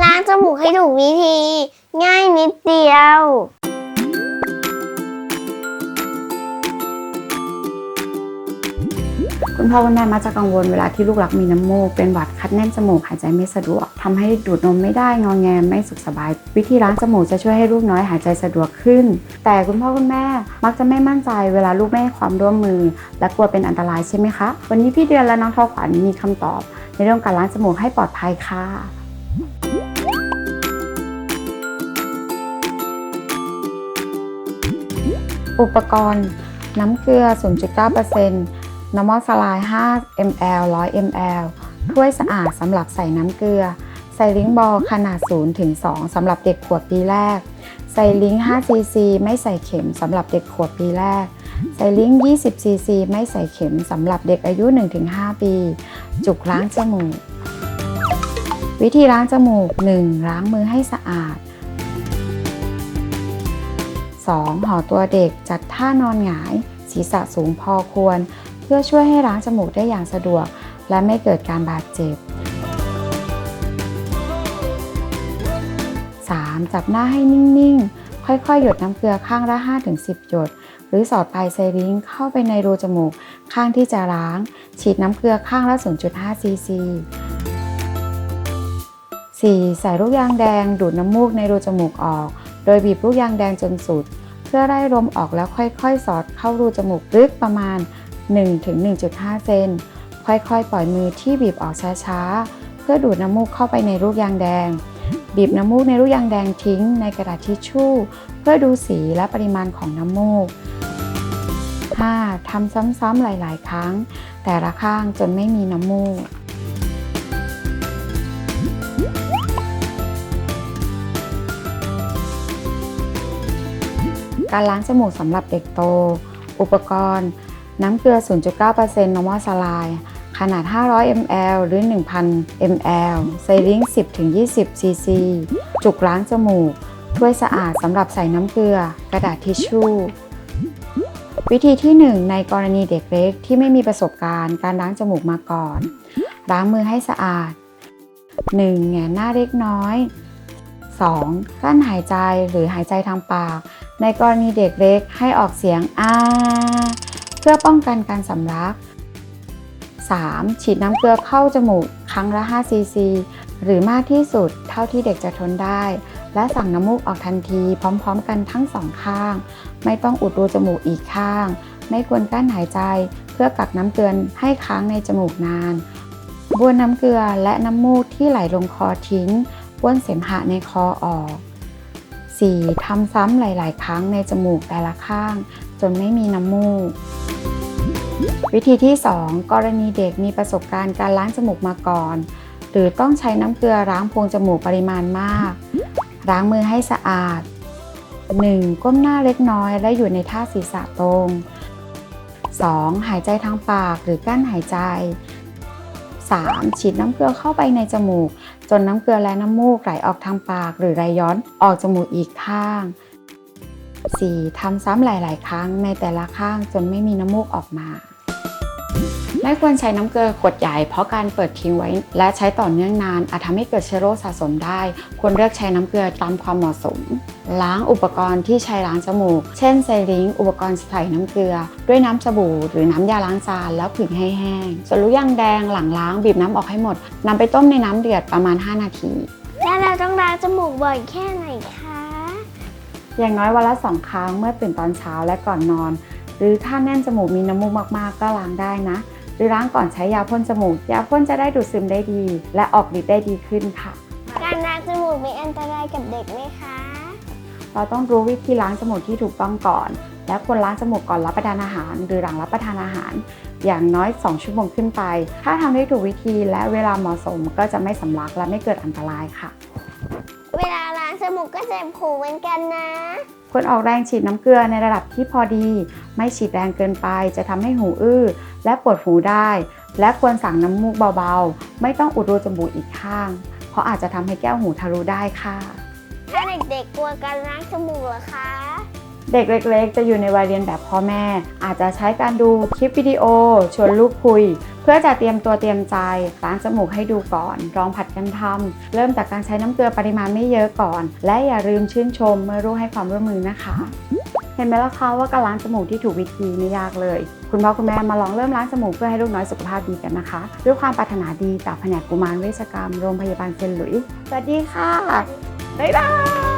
ล้างจมูกให้ถูกวิธี ง่ายนิดเดียว คุณพ่อคุณแม่มักจะกังวลเวลาที่ลูกรักมีน้ำมูก เป็นหวัดคัดแน่นจมูกหายใจไม่สะดวกทำให้ดูดนมไม่ได้งอแงไม่สุขสบาย วิธีล้างจมูกจะช่วยให้ลูกน้อยหายใจสะดวกขึ้น แต่คุณพ่อคุณแม่มักจะไม่มั่นใจเวลาลูกไม่ให้ความร่วมมือ และกลัวเป็นอันตรายใช่ไหมคะ วันนี้พี่เดือนและน้องทอขวัญมีคำตอบ ในเรื่องการล้างจมูกให้ปลอดภัยค่ะ อุปกรณ์ น้ำเกลือ 0.9% normal saline 5 ml 100 ml ถ้วยสะอาดสำหรับใส่น้ำเกลือใส่ลิงบอลขนาด 0 ถึง 2สำหรับเด็กขวบปีแรกใส่ลิง 5 cc ไม่ใส่เข็มสำหรับเด็กขวบปีแรกใส่ลิง 20 cc ไม่ใส่เข็มสำหรับเด็กอายุ 1-5 ปี จุกล้างจมูก วิธีล้างจมูก 1. ล้างมือให้สะอาด 2. ห่อตัวเด็กจัดท่านอนหงาย ศีรษะสูงพอควร เพื่อช่วยให้ล้างจมูกได้อย่างสะดวก และไม่เกิดการบาดเจ็บ 3. จับหน้าให้นิ่งๆ ค่อยๆ หยดน้ำเกลือข้างละ 5-10 หยด หรือสอดปลายไซริงเข้าไปในรูจมูกข้างที่จะล้าง ฉีดน้ำเกลือข้างละ 0.5 ซีซี 4. ใส่ลูกยางแดงดูดน้ำมูกในรูจมูกออก โดยบีบลูกยางแดงจนสุด เพื่อไล่ลมออกแล้วค่อยๆ สอดเข้ารูจมูกลึกประมาณ 1-1.5 เซน ค่อยๆ ปล่อยมือที่บีบออกช้าๆ เพื่อดูดน้ำมูกเข้าไปในลูกยางแดง บีบน้ำมูกในลูกยางแดงทิ้งในกระดาษทิชชู่ เพื่อดูสีและปริมาณของน้ำมูก 5. ทำซ้ำๆหลาย ๆ ครั้ง แต่ละข้างจนไม่มีน้ำมูก การล้างจมูกสำหรับเด็กโต อุปกรณ์ น้ำเกลือ 0.9% normal saline ขนาด 500 ml หรือ 1,000 ml ไซริง10-20 cc จุกล้างจมูก ถ้วยสะอาดสำหรับใส่น้ำเกลือ กระดาษทิชชู่ วิธีที่ 1 ในกรณีเด็กเล็กที่ไม่มีประสบการณ์การล้างจมูกมาก่อน ล้างมือให้สะอาด 1. แหงนหน้าเล็กน้อย 2. กลั้นหายใจหรือหายใจทางปาก ในกรณีเด็กเล็กให้ออกเสียงอาเพื่อป้องกันการสำลัก 3. ฉีดน้ำเกลือเข้าจมูกครั้งละ5ซีซีหรือมากที่สุดเท่าที่เด็กจะทนได้ และสั่งน้ำมูกออกทันที พร้อมๆ กันทั้งสองข้าง ไม่ต้องอุดรูจมูกอีกข้าง ไม่ควรกั้นหายใจ เพื่อกักน้ำเกลือให้ค้างในจมูกนานบ้วนน้ำเกลือและน้ำมูกที่ไหลลงคอทิ้งบ้วนเสมหะในคอออก 4. ทำซ้ำหลาย ๆ ครั้งในจมูกแต่ละข้าง จนไม่มีน้ำมูก วิธีที่ 2 กรณีเด็กมีประสบการณ์การล้างจมูกมาก่อน หรือต้องใช้น้ำเกลือล้างโพรงจมูกปริมาณมาก ล้างมือให้สะอาด 1. ก้มหน้าเล็กน้อยและอยู่ในท่าศีรษะตรง 2. หายใจทางปากหรือกั้นหายใจ 3. ฉีดน้ำเกลือเข้าไปในจมูก จนน้ำเกลือและน้ำมูกไหลออกทางปาก หรือไหลย้อนออกจมูกอีกข้าง 4. ทำซ้ำหลาย ๆ ครั้งในแต่ละข้างจนไม่มีน้ำมูกออกมา ไม่ควรใช้น้ำเกลือขวดใหญ่เพราะการเปิดทิ้งไว้ และใช้ต่อเนื่องนาน อาจทำให้เกิดเชื้อโรคสะสมได้ ควรเลือกใช้น้ำเกลือตามความเหมาะสม ล้างอุปกรณ์ที่ใช้ล้างจมูก เช่นไซริงอุปกรณ์ใส่น้ำเกลือ ด้วยน้ำสบู่ หรือน้ำยาล้างจานแล้วผึ่งให้แห้ง ส่วนลูกยางแดงหลังล้างบีบน้ำออกให้หมดนำไปต้มในน้ำเดือดประมาณ 5 นาที แล้วเราต้องล้างจมูกบ่อยแค่ไหนคะ อย่างน้อยวันละสองครั้งเมื่อตื่นตอนเช้าและก่อนนอน หรือถ้าแน่นจมูกมีน้ำมูกมากๆ ก็ล้างได้นะ หรือล้างก่อนใช้ยาพ่นจมูก ยาพ่นจะได้ดูดซึมได้ดี และออกฤทธิ์ได้ดีขึ้นค่ะ การล้างจมูกมีอันตรายกับเด็กไหมคะ เราต้องรู้วิธีล้างจมูกที่ถูกต้องก่อน และควรล้างจมูกก่อนรับประทานอาหาร หรือหลังรับประทานอาหาร อย่างน้อย 2 ชั่วโมงขึ้นไป ถ้าทำได้ถูกวิธีและเวลาเหมาะสมก็จะไม่สำลักและไม่เกิดอันตรายค่ะ เวลาล้างจมูกก็เจ็บหูเหมือนกันนะ ควรออกแรงฉีดน้ำเกลือในระดับที่พอดี ไม่ฉีดแรงเกินไปจะทำให้หูอื้อ และปวดหูได้ และควรสั่งน้ำมูกเบาๆ ไม่ต้องอุดรูจมูกอีกข้าง เพราะอาจจะทำให้แก้วหูทะลุได้ค่ะ ถ้าเด็กๆกลัวการล้างจมูกเหรอคะ เด็กเล็ก ๆ จะอยู่ในวัยเรียนแบบพ่อแม่ อาจจะใช้การดูคลิปวิดีโอ ชวนลูกคุย เพื่อจะเตรียมตัวเตรียมใจล้างจมูกให้ดูก่อนลองผัดกันทำเริ่มจากการใช้น้ำเกลือปริมาณไม่เยอะก่อน และอย่าลืมชื่นชมเมื่อลูกให้ความร่วมมือนะคะ เห็นไหมล่ะคะว่าการล้างจมูกที่ถูกวิธีไม่ยากเลย คุณพ่อคุณแม่มาลองเริ่มล้างจมูกเพื่อให้ลูกน้อยสุขภาพดีกันนะคะ ด้วยความปรารถนาดีจากแผนกกุมารเวชกรรมโรงพยาบาลเซนหลุยส์สวัสดีค่ะบ๊ายบาย